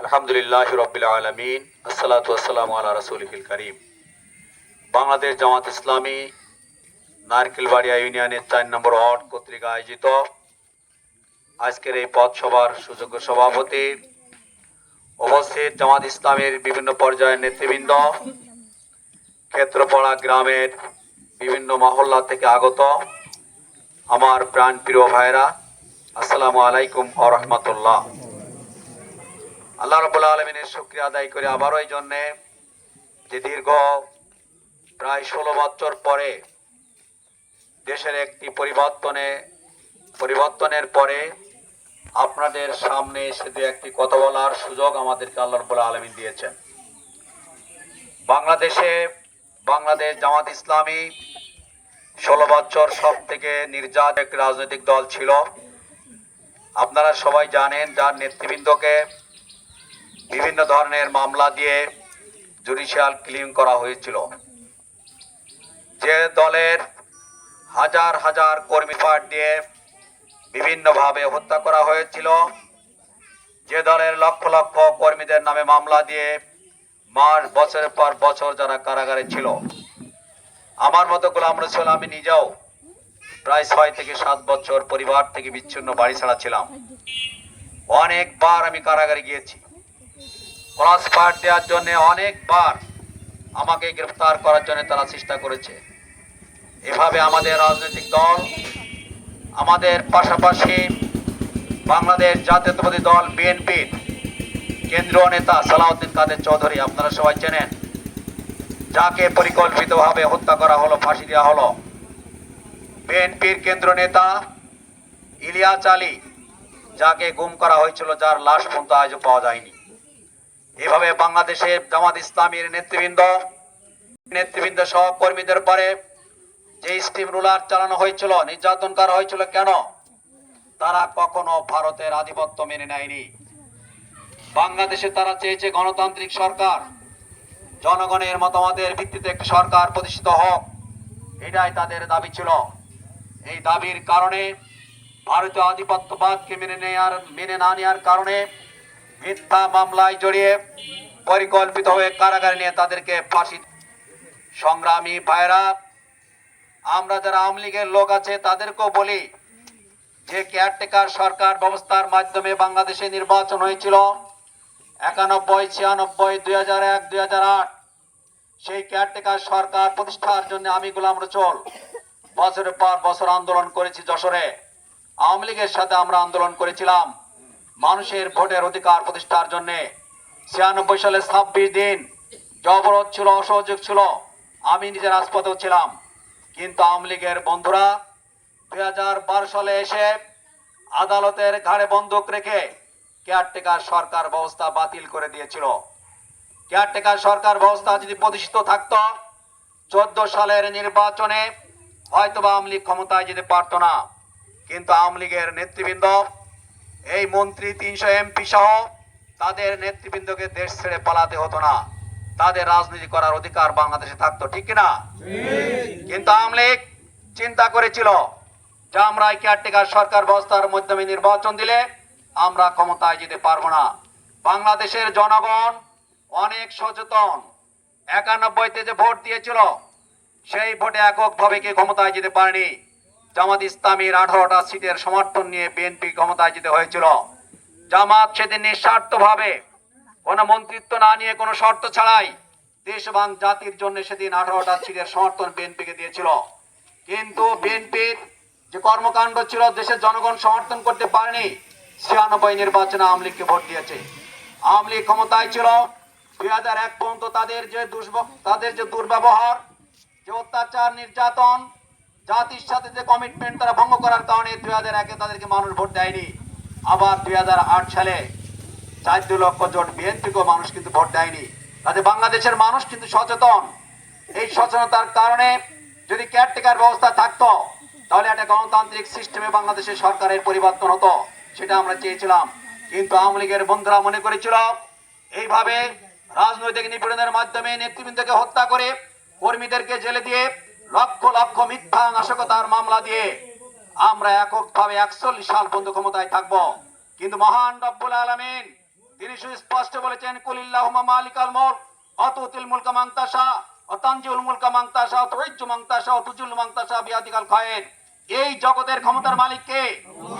আল্লাহ করিম বাংলাদেশ জামাত ইসলামী নারকেলবাড়িয়া ইউনিয়নের চার নম্বর ওয়ার্ড কর্তৃক আয়োজিত আজকের এই পথসভার সুযোগ্য সভাপতি উপস্থিত জামাত ইসলামের বিভিন্ন পর্যায়ের নেতৃবৃন্দ, ক্ষেত্রপাড়া গ্রামের বিভিন্ন মহল্লা থেকে আগত আমার প্রাণ প্রিয় ভাইরা আসসালামু আলাইকুম রহমতুল্লাহ। আল্লাহ রবুল্লা আলমিনের শুক্রিয়া আদায় করে আবারও এই জন্যে যে দীর্ঘ প্রায় ষোলো বছর পরে দেশের একটি পরিবর্তনে, পরিবর্তনের পরে আপনাদের সামনে এসে দু একটি কথা বলার সুযোগ আমাদেরকে আল্লাহ রবুল্লা আলমিন দিয়েছেন। বাংলাদেশে বাংলাদেশ জামাত ইসলামী ষোলো বছর সব থেকে নির্যাত এক রাজনৈতিক দল ছিল। আপনারা সবাই জানেন যার নেতৃবৃন্দকে বিভিন্ন ধরনের মামলা দিয়ে জুডিশিয়াল ক্লিন করা হয়েছিল। যে দলের হাজার হাজার কর্মী পাট দিয়ে বিভিন্নভাবে হত্যা করা হয়েছিল, যে দলের লক্ষ লক্ষ কর্মীদের নামে মামলা দিয়ে মাস বছরের পর বছর যারা কারাগারে ছিল। আমার মতো গোলাম রসুল আমি নিজেও প্রায় ছয় থেকে সাত বছর পরিবার থেকে বিচ্ছিন্ন বাড়ি ছাড়া ছিলাম। অনেকবার আমি কারাগারে গিয়েছি। ক্রস ফায়ার দেওয়ার জন্য অনেকবার আমাকে গ্রেফতার করার জন্য তারা চেষ্টা করেছে। এভাবে আমাদের রাজনৈতিক দল, আমাদের পাশাপাশি বাংলাদেশ জাতীয়তাবাদী দল বিএনপির কেন্দ্রীয় নেতা সালাউদ্দিন কাদের চৌধুরী, আপনারা সবাই চেনেন। যাকে পরিকল্পিতভাবে হত্যা করা হলো, ফাঁসি দেওয়া হলো বিএনপির কেন্দ্র নেতা ইলিয়াস আলী, যাকে গুম করা হয়েছিল, যার লাশ পর্যন্ত আজও পাওয়া যায়নি। এভাবে বাংলাদেশের জামাত ইসলামীর নেতৃবৃন্দ নেতৃবৃন্দ সহ কর্মীদের পরে যে স্টিম রুলার চালানো হয়েছিল, নির্যাতন করা হয়েছিল, কেন? তারা কখনো ভারতের আধিপত্য মেনে নেয়নি। বাংলাদেশে তারা চেয়েছে গণতান্ত্রিক সরকার। জনগণের মতামতের ভিত্তিতে সরকার প্রতিষ্ঠিত হোক, এটাই তাদের দাবি ছিল। এই দাবির কারণে ভারতীয় আধিপত্যবাদকে মেনে নেয়ার, মেনে না নেওয়ার কারণে মিথ্যা মামলায় জড়িয়ে পরিকল্পিত হয়ে কারাগারে নিয়ে তাদেরকে ফাঁসি সংগ্রামী ভাইরা, আমরা যারা আওয়ামী লীগের লোক আছে, তাদেরকেও বলি যে কেয়ারটেকার সরকার ব্যবস্থার মাধ্যমে বাংলাদেশে নির্বাচন হয়েছিল একানব্বই, ছিয়ানব্বই, দুই হাজার এক, দুই হাজার আট। সেই কেয়ারটেকার সরকার প্রতিষ্ঠার জন্য আমি গোলাম রচল বছরের পর বছর আন্দোলন করেছি যশোরে। আওয়ামী লীগের সাথে আমরা আন্দোলন করেছিলাম মানুষের ভোটের অধিকার প্রতিষ্ঠার জন্য। ছিয়ানব্বই সালে ছাব্বিশ দিন অবরোধ ছিল, অসহযোগ ছিল। আমি নিজে রাজপথেও ছিলাম। কিন্তু আওয়ামী লীগের বন্ধুরা দু হাজার বারো সালে এসে আদালতের ঘাড়ে বন্দুক রেখে কেয়ারটেকার সরকার ব্যবস্থা বাতিল করে দিয়েছিল। কেয়ারটেকার সরকার ব্যবস্থা যদি প্রতিষ্ঠিত থাকত, চোদ্দ সালের নির্বাচনে হয়তোবা আওয়ামী লীগ ক্ষমতায় যেতে পারতো না। কিন্তু আওয়ামী লীগের নেতৃবৃন্দ, এই মন্ত্রী তিনশো এমপি সহ তাদের নেতৃবৃন্দকে দেশ ছেড়ে পালাতে হতো না। তাদের রাজনীতি করার অধিকার বাংলাদেশে থাকতো, ঠিক কিনা? কিন্তু আওয়ামী লীগ চিন্তা করেছিল, যে আমরা কেয়ারটেকার সরকার ব্যবস্থার মাধ্যমে নির্বাচন দিলে আমরা ক্ষমতায় যেতে পারব না। বাংলাদেশের জনগণ অনেক সচেতন। একানব্বইতে যে ভোট দিয়েছিল সেই ভোটে এককভাবে কে ক্ষমতায় যেতে পারেনি। জামাত ইসলামীর আঠারোটা সিটের সমর্থন নিয়ে বিএনপি ক্ষমতায় যেতে হয়েছিল। জামাত সেদিন নিঃস্বার্থভাবে কোনো মন্ত্রিত্ব না নিয়ে কোনো শর্ত ছাড়াই দেশ এবং জাতির জন্য সেদিন আঠারোটা সিটের সমর্থন বিএনপিকে দিয়েছিল। কিন্তু বিএনপির যে কর্মকাণ্ড ছিল, দেশের জনগণ সমর্থন করতে পারেনি, ছিয়ানব্বই নির্বাচনে আওয়ামী লীগকে ভোট দিয়েছে। আওয়ামী লীগ ক্ষমতায় ছিল। দুই হাজার এক পর্যন্ত তাদের যে দুষ্ব- তাদের যে দুর্ব্যবহার যে অত্যাচার, নির্যাতন, জাতির সাথে যে কমিটমেন্ট তারা ভঙ্গ করার কারণে দুই হাজার একে তাদেরকে মানুষ ভোট দেয়নি। আবার দুই হাজার আট সালে চার লক্ষ জোট বিএনপিকেও মানুষ কিন্তু ভোট দেয়নি। তাতে বাংলাদেশের মানুষ কিন্তু সচেতন। এই সচেতনতার কারণে যদি কেয়ারটেকার ব্যবস্থা থাকতো, তাহলে একটা গণতান্ত্রিক সিস্টেমে বাংলাদেশের সরকারের পরিবর্তন হতো, সেটা আমরা চেয়েছিলাম। কিন্তু আওয়ামী লীগের বন্ধুরা মনে করেছিল, এইভাবে রাজনৈতিক নিপীড়নের মাধ্যমে নেতৃবৃন্দকে হত্যা করে কর্মীদেরকে জেলে দিয়ে লক্ষ লক্ষ মিথ্যা নাশকতার মামলা দিয়ে আমরা এককভাবে একচল্লিশ সাল পর্যন্ত ক্ষমতায় থাকব। কিন্তু মহান রব্বুল আলমিন, তিনি সুস্পষ্ট বলেছেন কুলিল্লাহুমা মালিকাল মুলক, অতুতিল মুলকা মাংতাসা অতানজিউল মুলকা মাংতাসা অতুইজ্জু মাংতাসা অতুজুল মাংতাসা বিয়াদিকাল খায়ের। এই জগতের ক্ষমতার মালিক কে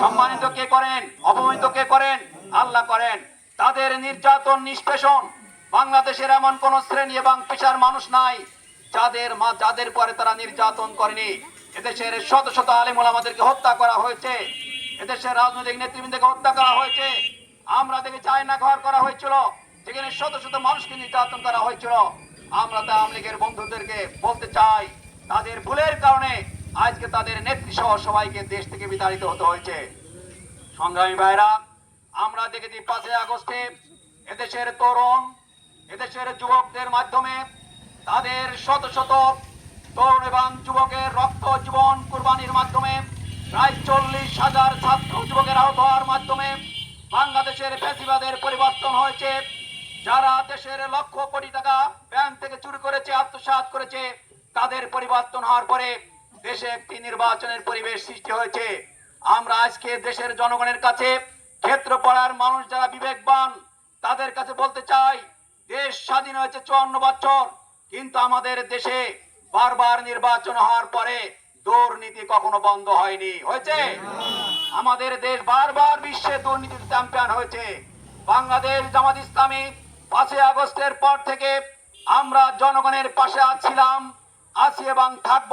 সম্মানিত কে করেন, অপমানিত কে করেন? আল্লাহ করেন। তাদের নির্যাতন, নিষ্পেষণ, বাংলাদেশের এমন কোন শ্রেণি এবং পেশার মানুষ নাই যাদের মা যাদের পরে তারা নির্যাতন করেনি, এদেশের শত শত আলিমুল আমাদেরকে হত্যা করা হয়েছে, এদেশের রাজনৈতিক নেতৃবৃন্দকে হত্যা করা হয়েছে। আমরা দেখে চায়না ঘর করা হয়েছিল, যেখানে শত শত মানুষকে নির্যাতন করা হয়েছিল। আমরা তা আওয়ামী লীগের বন্ধুদেরকে বলতে চাই, তাদের ভুলের কারণে আজকে তাদের নেত্রী সহ সবাইকে দেশ থেকে বিতাড়িত হতে হয়েছে। সংগ্রামী ভাইরা, আমরা দেখেছি পাঁচই আগস্টে এদেশের তরুণ, এদেশের যুবকদের মাধ্যমে তাদের শত শত তরুণ এবং যুবকের রক্ত জীবন কুরবানির মাধ্যমে, প্রায় চল্লিশ হাজার ছাত্র যুবকের আহত হওয়ার মাধ্যমে বাংলাদেশের ফেসিবাদের পরিবর্তন হয়েছে। যারা দেশের লক্ষ কোটি টাকা ব্যাংক থেকে চুরি করেছে, আত্মসাৎ করেছে, তাদের পরিবর্তন হওয়ার পরে দেশে একটি নির্বাচনের পরিবেশ সৃষ্টি হয়েছে। আমরা আজকে দেশের জনগণের কাছে ক্ষেত্রপাড়ার মানুষ যারা বিবেকবান, তাদের কাছে বলতে চাই, দেশ স্বাধীন হয়েছে চুয়ান্ন বছর। কিন্তু আমাদের দেশে বারবার নির্বাচন হওয়ার পরে দুর্নীতি কখনো বন্ধ হয়নি। হয়েছে? আমাদের দেশ বারবার বিশ্বে দুর্নীতির চ্যাম্পিয়ন হয়েছে। বাংলাদেশ জামাত ইসলামী পাঁচই আগস্টের পর থেকে আমরা জনগণের পাশে ছিলাম আছি এবং থাকব।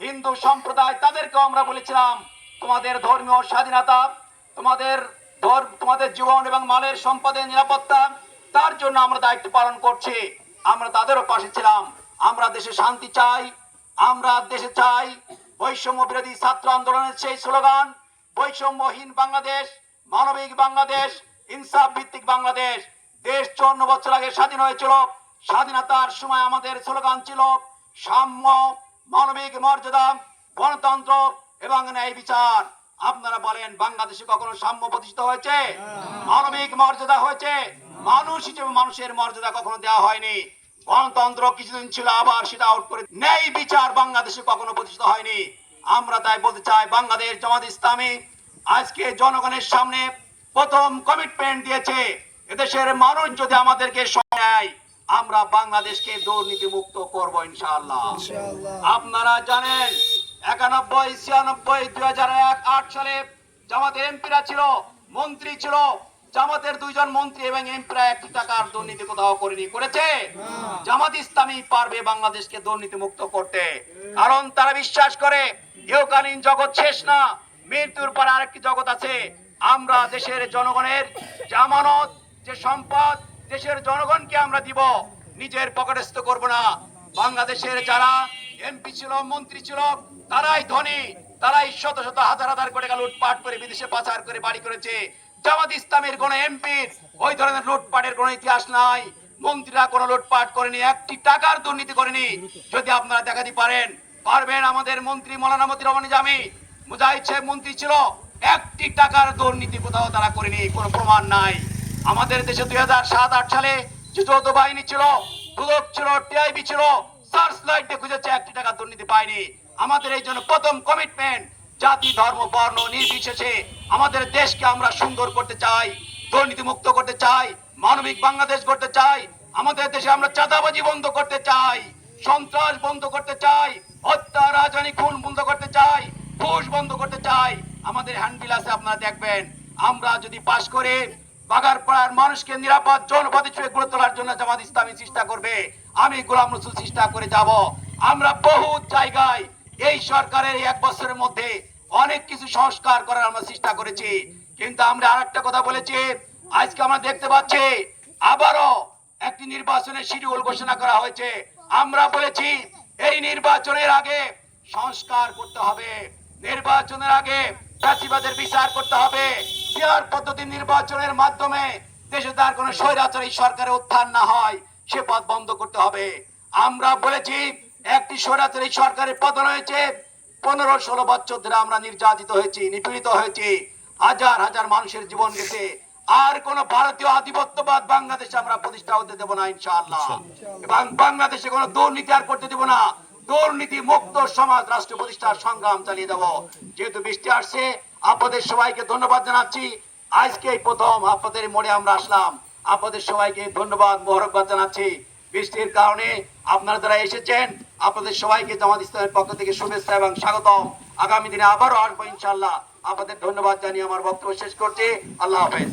হিন্দু সম্প্রদায় তাদেরকেও আমরা বলেছিলাম, তোমাদের ধর্মীয় স্বাধীনতা, তোমাদের তোমাদের জীবন এবং মালের সম্পদের নিরাপত্তা, তার জন্য আমরা দায়িত্ব পালন করছি। আমরা তাদেরও পাশে ছিলাম। আমরা দেশে শান্তি চাই আমরা দেশে চাই। বৈষম্য বিরোধী ছাত্র আন্দোলনের সেই স্লোগান বৈষম্যহীন বাংলাদেশ মানবিক বাংলাদেশ ইনসাফ ভিত্তিক বাংলাদেশ। দেশ চুয়ান্ন বছর আগে স্বাধীন হয়েছিল স্বাধীনতার সময় আমাদের স্লোগান ছিল সাম্য মানবিক মর্যাদা গণতন্ত্র এবং ন্যায় বিচার। আপনারা বলেন বাংলাদেশে কখনো সাম্য প্রতিষ্ঠিত হয়েছে? মানবিক মর্যাদা হয়েছে? মানুষ হিসেবে মানুষের মর্যাদা কখনো দেওয়া হয়নি। গণতন্ত্র কিছুদিন ছিল আবার সেটা আউট করে ন্যায় বিচার বাংলাদেশে কখনো প্রতিষ্ঠিত হয়নি। আমরা তাই বলতে চাই বাংলাদেশ জামাত ইসলামী আজকে জনগণের সামনে প্রথম কমিটমেন্ট দিয়েছে এদেশের মানুষ যদি আমাদেরকে নেয় আমরা বাংলাদেশকে দুর্নীতি মুক্ত করব ইনশাআল্লাহ। আপনারা জানেন একানব্বই ছিয়ানব্বই দুই হাজার এক আট সালে জামাতের এমপিরা ছিল মন্ত্রী ছিল জামাতের দুইজন মন্ত্রী এবং এমপিরা একটি টাকার দুর্নীতি কোথাও করেনি করেছে? জামাত ইসলামী পারবে বাংলাদেশকে দুর্নীতি মুক্ত করতে। কারণ তারা বিশ্বাস করে ইহকালীন জগৎ শেষ না মৃত্যুর পর আরেকটি জগৎ আছে। আমরা দেশের জনগণের জামানত যে সম্পদ দেশের জনগণকে আমরা দিব নিজের পকেটস্থ করব না। বাংলাদেশের যারা এমপি ছিল মন্ত্রী ছিল তারাই ধনী তারাই শত শত হাজার হাজার কোটি টাকা লুটপাট করে বিদেশে পাচার করে বাড়ি করেছে। জামাত ইসলামের কোন এমপির ওই ধরনের লুটপাটের কোনো ইতিহাস নাই। মন্ত্রীরা কোনো লুটপাট করেনি, একটি টাকার দুর্নীতি করেনি। যদি আপনারা দেখাতে পারেন, পারবেন আমাদের মন্ত্রী মৌলানা মতি রহমান জামি মুজাহিদ সাহেব মন্ত্রী ছিল, একটি টাকার দুর্নীতি কোথাও তারা করেনি, কোনো প্রমাণ নাই। আমাদের দেশে দুই হাজার সাত, আট সালে যে যৌথ বাহিনী ছিল, দুদক ছিল, টিআইবি ছিল, সার্চ লাইটে খুঁজেছে, একটি টাকা দুর্নীতি পায়নি। আমাদের এই জন্য প্রথম কমিটমেন্ট জাতি, ধর্ম, বর্ণ নির্বিশেষে আমাদের দেশকে আমরা সুন্দর করতে চাই, দুর্নীতি মুক্ত করতে চাই, মানবিক বাংলাদেশ করতে চাই, আমাদের দেশে আমরা চাঁদাবাজি বন্ধ করতে চাই, সন্ত্রাস বন্ধ করতে চাই, হত্যা, রাজধানী খুন বন্ধ করতে চাই, ঘুষ বন্ধ করতে চাই। আমাদের হ্যান্ডবিল আছে, আপনারা দেখবেন। আমরা যদি পাশ করে বাগারপাড়ার মানুষকে নিরাপদ জনপদ হিসেবে গড়ে তোলার জন্য জামাত ইসলামী চেষ্টা করবে, আমি গোলাম রসুল চেষ্টা করে যাব। আমরা বহু জায়গায় এই সরকারের এক বছরের মধ্যে অনেক কিছু সংস্কার করার আমরা চেষ্টা করেছি। কিন্তু আমরা আরেকটা কথা বলেছি, আজকে আমরা দেখতে পাচ্ছি, আবারও একটি নির্বাচনের শিডিউল ঘোষণা করা হয়েছে। আমরা বলেছি, এই নির্বাচনের আগে সংস্কার করতে হবে। নির্বাচনের আগে চাষিবাদের বিচার করতে হবে। বিহার পদ্ধতি নির্বাচনের মাধ্যমে দেশে তার কোনো স্বৈরাচারী সরকারের উত্থান না হয়, সে পথ বন্ধ করতে হবে। আমরা বলেছি, একটি স্বৈরাচারী সরকারের পতন হয়েছে পনেরো ষোলো বছর ধরে আমরা নির্যাতিত হয়েছি নিপীড়িত হয়েছি। হাজার হাজার মানুষের জীবন গেছে। আর কোন ভারতীয় আধিপত্যবাদ বাংলাদেশে আমরা প্রতিষ্ঠা হতে দেব না ইনশাআল্লাহ। এবং বাংলাদেশে কোনো দুর্নীতি আর করতে দেব না। দুর্নীতি মুক্ত সমাজ রাষ্ট্র প্রতিষ্ঠার সংগ্রাম চালিয়ে যাব যেহেতু বৃষ্টি আসছে আপনাদের সবাইকে ধন্যবাদ জানাচ্ছি। আজকে প্রথম আপনাদের মনে আমরা আসলাম। আপনাদের সবাইকে ধন্যবাদ মোহরকবাদ জানাচ্ছি। বৃষ্টির কারণে আপনারা যারা এসেছেন আপনাদের সবাইকে জামাত ইসলামের পক্ষ থেকে শুভেচ্ছা এবং স্বাগতম। আগামী দিনে আবারও আসব ইনশাল্লাহ আপনাদের ধন্যবাদ জানিয়ে আমার বক্তব্য শেষ করছি। আল্লাহ হাফেজ।